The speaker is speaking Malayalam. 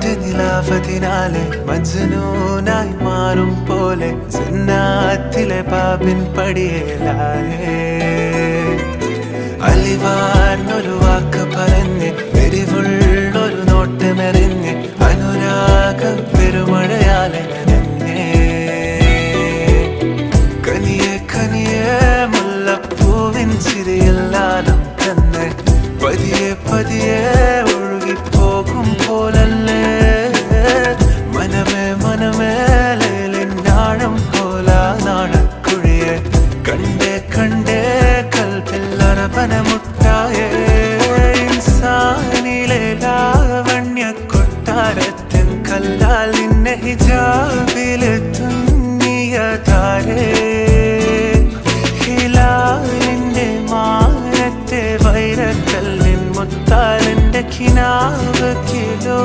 നിന്റെ നിലാപതിനാലെ മജ്നൂനായി മാറും പോലെ സന്നാത്തിലെ പാപിൻ പടിയേലാലേ അലിവാർന്നൊരു വാക്ക് പറഞ്ഞ് എരിവുള്ളൊരു നോട്ടമെറിഞ്ഞ് അനുരാഗ പെരുമഴയാലെ Yeah. കണ്ടേ കൽപ്പിൽ അറബനമുട്ടായേ ഇൻസാനിലെ ലാവണ്യ കൊട്ടാരത്തിൻ കല്ലാൽ നിന്നെ ഹിജാബിലെ തുന്നിയ താരേ ഹിലാലിന്റെ മാനത്തെ വൈരക്കല്ലിൻ മുത്താലിന്റെ കിനാവ് കിലോ